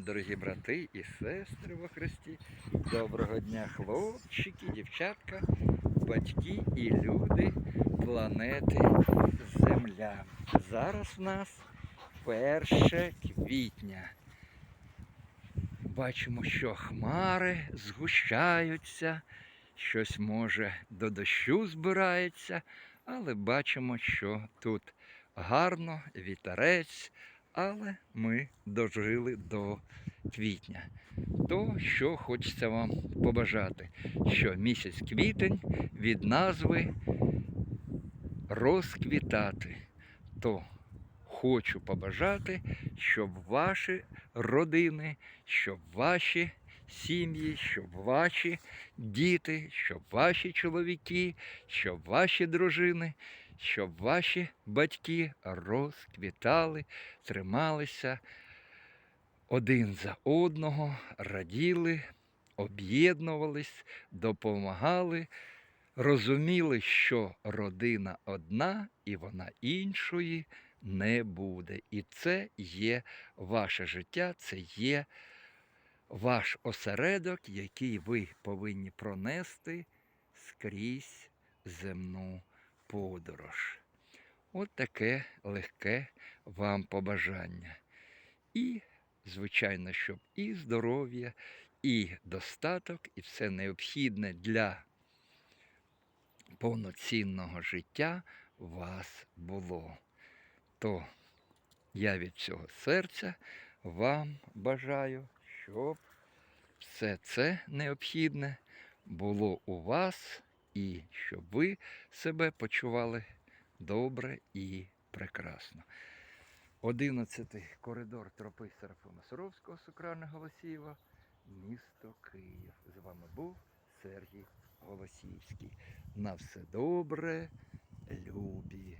дорогі брати і сестри во Христі. Доброго дня, хлопчики, дівчатка, батьки і люди планети Земля. Зараз в нас 1 квітня. Бачимо, що хмари згущаються, щось може до дощу збирається, але бачимо, що тут гарно, вітерець, але ми дожили до квітня. То, що хочеться вам побажати, що місяць квітень від назви розквітати, то хочу побажати, щоб ваші родини, щоб ваші сім'ї, щоб ваші діти, щоб ваші чоловіки, щоб ваші дружини, щоб ваші батьки розквітали, трималися один за одного, раділи, об'єднувались, допомагали, розуміли, що родина одна і вона іншої не буде. І це є ваше життя, це є ваш осередок, який ви повинні пронести скрізь земну подорож. От таке легке вам побажання. І, звичайно, щоб і здоров'я, і достаток, і все необхідне для повноцінного життя вас було. То я від цього серця вам бажаю, щоб все це необхідне було у вас і щоб ви себе почували добре і прекрасно. Одинадцятий коридор тропи Серафима Саровського, Сукрана Голосієва, місто Київ. З вами був Сергій Голосіївський. На все добре, любі